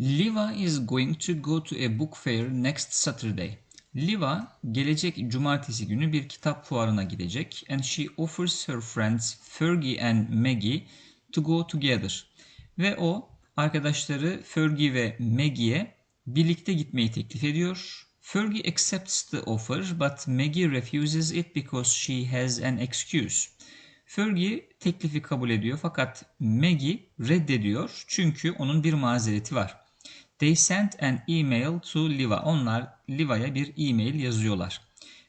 Liva is going to go to a book fair next Saturday. Liva gelecek cumartesi günü bir kitap fuarına gidecek and she offers her friends Fergie and Maggie to go together. Ve o arkadaşları Fergie ve Maggie'ye birlikte gitmeyi teklif ediyor. Fergie accepts the offer but Maggie refuses it because she has an excuse. Fergie teklifi kabul ediyor fakat Maggie reddediyor çünkü onun bir mazereti var. They sent an email to Liva. Onlar Liva'ya bir e-mail yazıyorlar.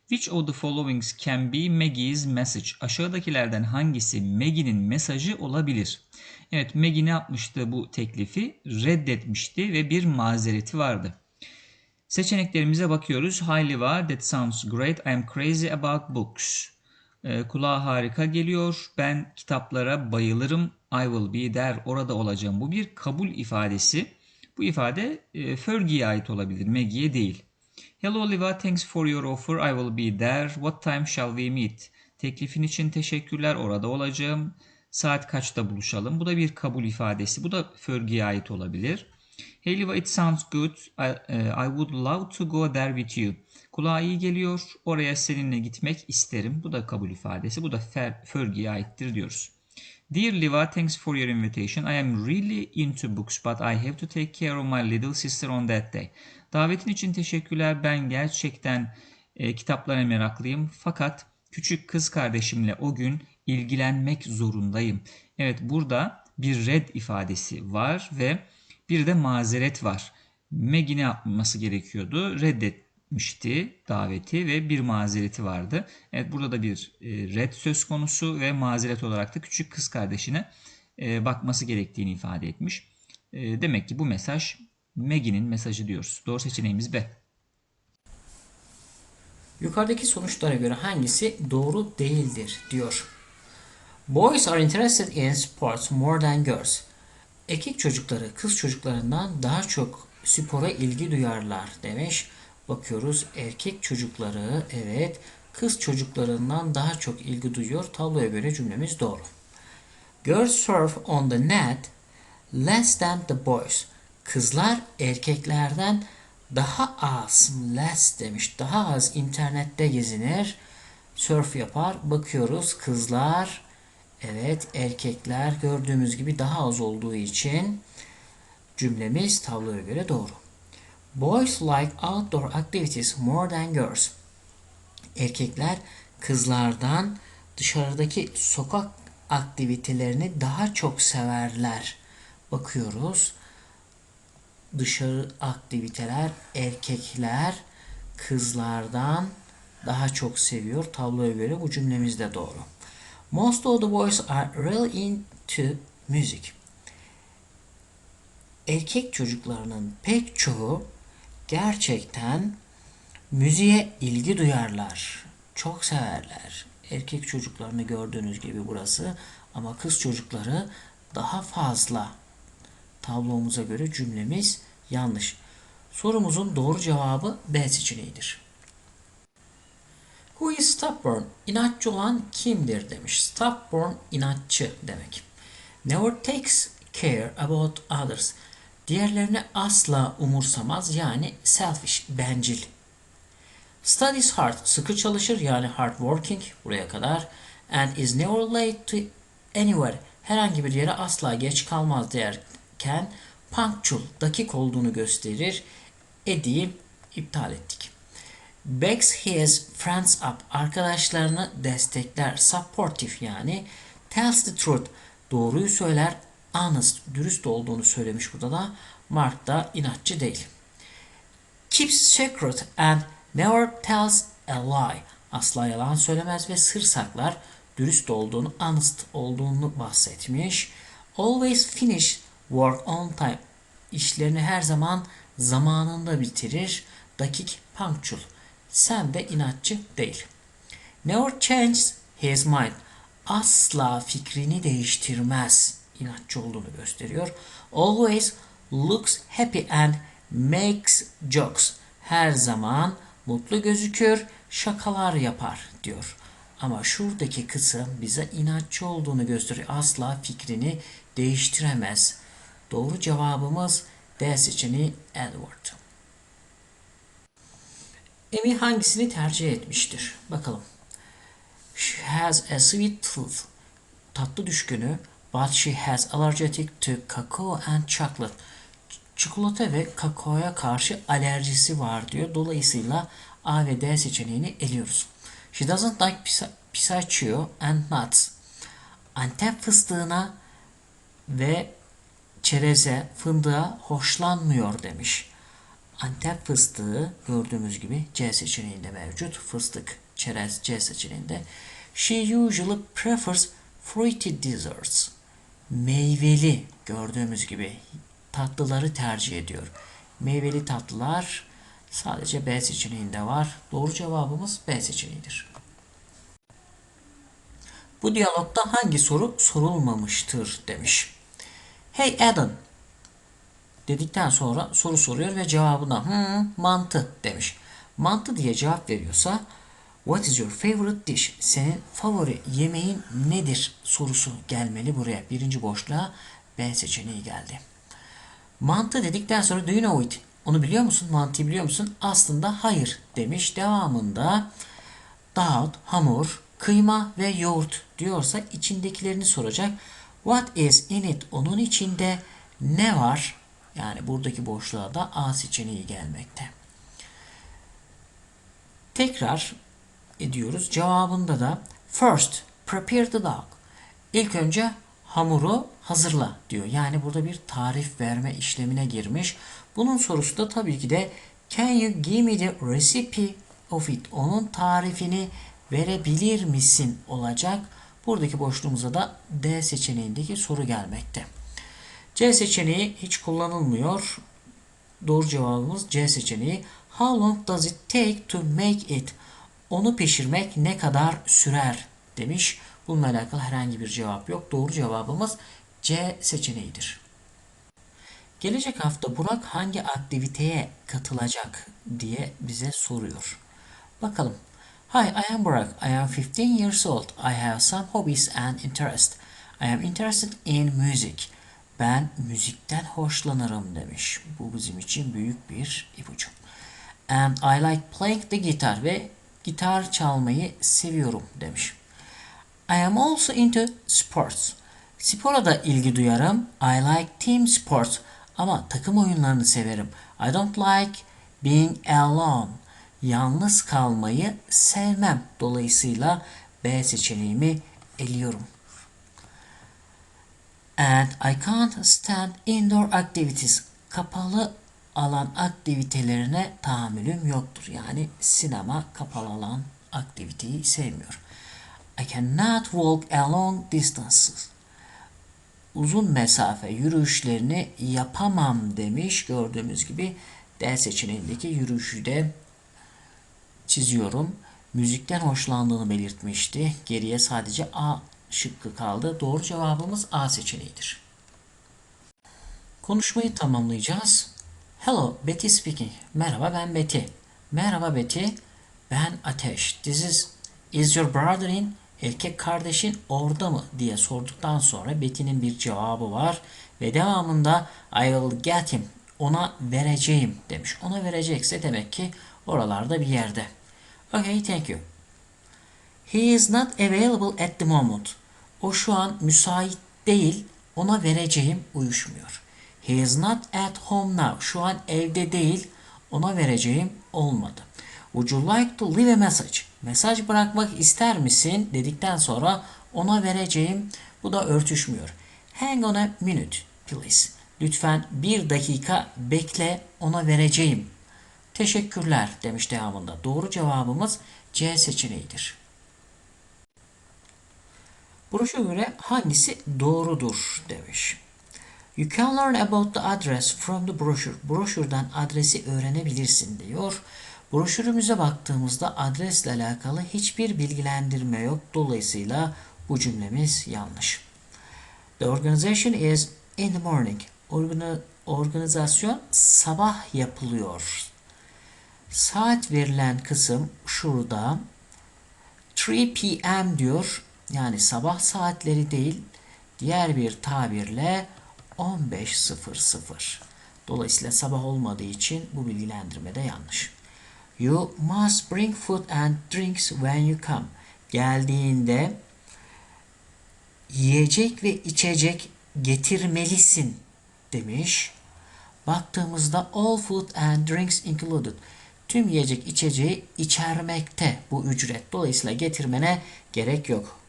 Which of the followings can be Maggie's message? Aşağıdakilerden hangisi Maggie'nin mesajı olabilir? Evet Maggie ne yapmıştı bu teklifi? Reddetmişti ve bir mazereti vardı. Seçeneklerimize bakıyoruz. Hi Liva, that sounds great. I am crazy about books. Ee, kulağa harika geliyor. Ben kitaplara bayılırım. I will be there. Orada olacağım. Bu bir kabul ifadesi. Bu ifade e, Fergie'ye ait olabilir. Maggie'ye değil. Hello Liva, thanks for your offer. I will be there. What time shall we meet? Teklifin için teşekkürler. Orada olacağım. Saat kaçta buluşalım? Bu da bir kabul ifadesi. Bu da Fergie'ye ait olabilir. Hey Liva, it sounds good. I, uh, I would love to go there with you. Kulağa iyi geliyor. Oraya seninle gitmek isterim. Bu da kabul ifadesi. Bu da Fergie'ye aittir diyoruz. Dear Liva, thanks for your invitation. I am really into books, but I have to take care of my little sister on that day. Davetin için teşekkürler. Ben gerçekten e, kitaplara meraklıyım. Fakat küçük kız kardeşimle o gün ilgilenmek zorundayım. Evet burada bir red ifadesi var ve bir de mazeret var. Maggie ne yapması gerekiyordu? Reddetmişti daveti ve bir mazereti vardı. Evet burada da bir e, red söz konusu ve mazeret olarak da küçük kız kardeşine e, bakması gerektiğini ifade etmiş. E, demek ki bu mesaj Maggie'nin mesajı diyoruz. Doğru seçeneğimiz B. Yukarıdaki sonuçlara göre hangisi doğru değildir diyor. Boys are interested in sports more than girls. Erkek çocukları kız çocuklarından daha çok spora ilgi duyarlar demiş. Bakıyoruz erkek çocukları evet kız çocuklarından daha çok ilgi duyuyor. Tabloya göre cümlemiz doğru. Girls surf on the net less than the boys. Kızlar erkeklerden daha az less demiş. Daha az internette gezinir. Surf yapar. Bakıyoruz kızlar evet erkekler gördüğümüz gibi daha az olduğu için cümlemiz tabloya göre doğru. Boys like outdoor activities more than girls. Erkekler kızlardan dışarıdaki sokak aktivitelerini daha çok severler. Bakıyoruz. Dışarı aktiviteler erkekler kızlardan daha çok seviyor. Tabloya göre bu cümlemiz de doğru. Most of the boys are really into music. Erkek çocuklarının pek çoğu gerçekten müziğe ilgi duyarlar. Çok severler. Erkek çocuklarını gördüğünüz gibi burası ama kız çocukları daha fazla. Tablomuza göre cümlemiz yanlış. Sorumuzun doğru cevabı B seçeneğidir. Who is stubborn? İnatçı olan kimdir demiş. Stubborn inatçı demek. Never takes care about others. Diğerlerini asla umursamaz yani selfish, bencil. Studies hard, sıkı çalışır yani hard working buraya kadar. And is never late to anywhere. Herhangi bir yere asla geç kalmaz derken punctual, dakik olduğunu gösterir. Eddie'yi iptal ettik. Backs his friends up. Arkadaşlarını destekler. Supportive yani. Tells the truth. Doğruyu söyler. Honest. Dürüst olduğunu söylemiş burada da. Mark da inatçı değil. Keeps secret and never tells a lie. Asla yalan söylemez ve sır saklar. Dürüst olduğunu, honest olduğunu bahsetmiş. Always finish work on time. İşlerini her zaman zamanında bitirir. Dakik punctual. Sen de inatçı değil. Never changes his mind. Asla fikrini değiştirmez. İnatçı olduğunu gösteriyor. Always looks happy and makes jokes. Her zaman mutlu gözükür, şakalar yapar diyor. Ama şuradaki kısım bize inatçı olduğunu gösteriyor. Asla fikrini değiştiremez. Doğru cevabımız D seçeneği Edward. Amy hangisini tercih etmiştir? Bakalım. She has a sweet tooth. Tatlı düşkünü. But she has allergic to cacao and chocolate. Çikolata ve kakaoya karşı alerjisi var diyor. Dolayısıyla A ve D seçeneğini eliyoruz. She doesn't like pistachio and nuts. Antep fıstığına ve çereze, fındığa hoşlanmıyor demiş. Antep fıstığı gördüğümüz gibi C seçeneğinde mevcut. Fıstık, çerez C seçeneğinde. She usually prefers fruity desserts. Meyveli gördüğümüz gibi tatlıları tercih ediyor. Meyveli tatlılar sadece B seçeneğinde var. Doğru cevabımız B seçeneğidir. Bu diyalogda hangi soru sorulmamıştır demiş. Hey Adam dedikten sonra soru soruyor ve cevabına hmm, mantı demiş. Mantı diye cevap veriyorsa What is your favorite dish? Senin favori yemeğin nedir sorusu gelmeli buraya. Birinci boşluğa B seçeneği geldi. Mantı dedikten sonra do you know it? Onu biliyor musun? Mantıyı biliyor musun? Aslında hayır demiş. Devamında dağıt, hamur, kıyma ve yoğurt diyorsa içindekilerini soracak. What is in it? Onun içinde ne var? Yani buradaki boşluğa da A seçeneği gelmekte. Tekrar ediyoruz. Cevabında da first prepare the dough. İlk önce hamuru hazırla diyor. Yani burada bir tarif verme işlemine girmiş. Bunun sorusu da tabii ki de can you give me the recipe of it? Onun tarifini verebilir misin olacak. Buradaki boşluğumuza da D seçeneğindeki soru gelmekte. C seçeneği hiç kullanılmıyor. Doğru cevabımız C seçeneği. How long does it take to make it? Onu pişirmek ne kadar sürer demiş. Bununla alakalı herhangi bir cevap yok. Doğru cevabımız C seçeneğidir. Gelecek hafta Burak hangi aktiviteye katılacak diye bize soruyor. Bakalım. Hi, I am Burak. I am 15 years old. I have some hobbies and interests. I am interested in music. Ben müzikten hoşlanırım demiş. Bu bizim için büyük bir ipucu. And I like playing the guitar ve gitar çalmayı seviyorum demiş. I am also into sports. Spora da ilgi duyarım. I like team sports ama takım oyunlarını severim. I don't like being alone. Yalnız kalmayı sevmem. Dolayısıyla B seçeneğimi eliyorum. And I can't stand indoor activities. Kapalı alan aktivitelerine tahammülüm yoktur. Yani sinema kapalı alan aktiviteyi sevmiyor. I cannot walk along distances. Uzun mesafe yürüyüşlerini yapamam demiş. Gördüğümüz gibi D seçeneğindeki yürüyüşü de çiziyorum. Müzikten hoşlandığını belirtmişti. Geriye sadece A şıkkı kaldı. Doğru cevabımız A seçeneğidir. Konuşmayı tamamlayacağız. Hello, Betty speaking. Merhaba ben Betty. Merhaba Betty. Ben Ateş. This is, is your brother in? Erkek kardeşin orada mı diye sorduktan sonra Betty'nin bir cevabı var ve devamında I will get him. Ona vereceğim demiş. Ona verecekse demek ki oralarda bir yerde. Okay, thank you. He is not available at the moment. O şu an müsait değil. Ona vereceğim uyuşmuyor. He is not at home now. Şu an evde değil. Ona vereceğim olmadı. Would you like to leave a message? Mesaj bırakmak ister misin dedikten sonra ona vereceğim bu da örtüşmüyor. Hang on a minute please. Lütfen bir dakika bekle ona vereceğim. Teşekkürler demiş devamında. Doğru cevabımız C seçeneğidir. Broşa göre hangisi doğrudur demiş. You can learn about the address from the brochure. Broşürden adresi öğrenebilirsin diyor. Broşürümüze baktığımızda adresle alakalı hiçbir bilgilendirme yok. Dolayısıyla bu cümlemiz yanlış. The organization is in the morning. Organi- organizasyon sabah yapılıyor. Saat verilen kısım şurada. 3 p.m. diyor. Yani sabah saatleri değil, diğer bir tabirle 15.00. Dolayısıyla sabah olmadığı için bu bilgilendirme de yanlış. You must bring food and drinks when you come. Geldiğinde yiyecek ve içecek getirmelisin demiş. Baktığımızda all food and drinks included. Tüm yiyecek içeceği içermekte bu ücret. Dolayısıyla getirmene gerek yok.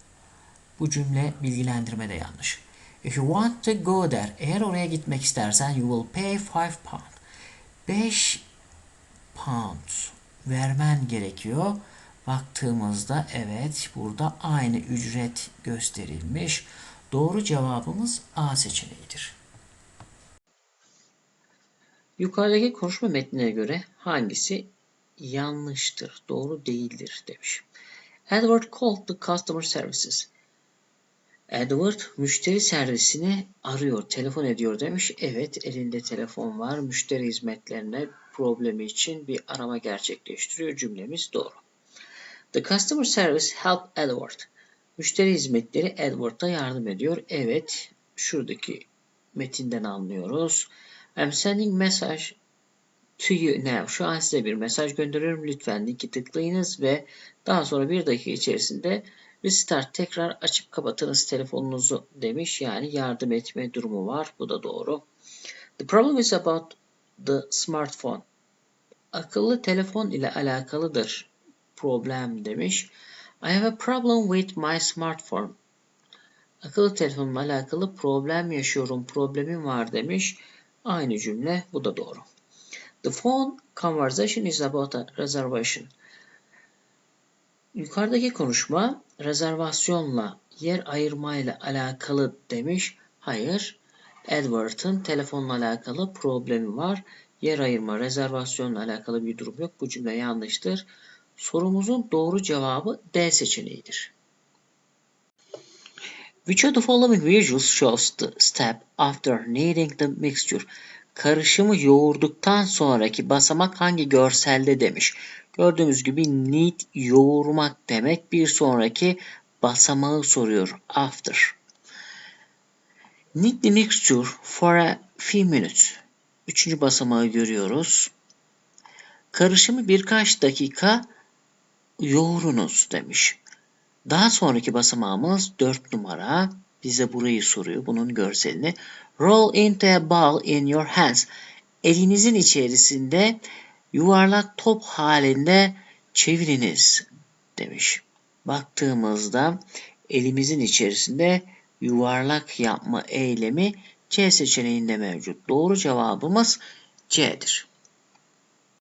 Bu cümle bilgilendirme de yanlış. If you want to go there, eğer oraya gitmek istersen you will pay 5 pound. 5 pound vermen gerekiyor. Baktığımızda evet burada aynı ücret gösterilmiş. Doğru cevabımız A seçeneğidir. Yukarıdaki konuşma metnine göre hangisi yanlıştır, doğru değildir demiş. Edward called the customer services. Edward müşteri servisini arıyor, telefon ediyor demiş. Evet, elinde telefon var. Müşteri hizmetlerine problemi için bir arama gerçekleştiriyor. Cümlemiz doğru. The customer service helped Edward. Müşteri hizmetleri Edward'a yardım ediyor. Evet, şuradaki metinden anlıyoruz. I'm sending message to you now. Şu an size bir mesaj gönderiyorum. Lütfen linki tıklayınız ve daha sonra bir dakika içerisinde restart tekrar açıp kapatınız telefonunuzu demiş. Yani yardım etme durumu var. Bu da doğru. The problem is about the smartphone. Akıllı telefon ile alakalıdır problem demiş. I have a problem with my smartphone. Akıllı telefonumla alakalı problem yaşıyorum, problemim var demiş. Aynı cümle, bu da doğru. The phone conversation is about a reservation. Yukarıdaki konuşma rezervasyonla, yer ayırmayla alakalı demiş. Hayır, Edward'ın telefonla alakalı problemi var. Yer ayırma, rezervasyonla alakalı bir durum yok. Bu cümle yanlıştır. Sorumuzun doğru cevabı D seçeneğidir. Which of the following visuals shows the step after kneading the mixture? Karışımı yoğurduktan sonraki basamak hangi görselde demiş. Gördüğümüz gibi knead yoğurmak demek. Bir sonraki basamağı soruyor. After. Knead the mixture for a few minutes. Üçüncü basamağı görüyoruz. Karışımı birkaç dakika yoğurunuz demiş. Daha sonraki basamağımız 4 numara. Bize burayı soruyor. Bunun görselini. Roll into a ball in your hands. Elinizin içerisinde yuvarlak top halinde çeviriniz demiş. Baktığımızda elimizin içerisinde yuvarlak yapma eylemi C seçeneğinde mevcut. Doğru cevabımız C'dir.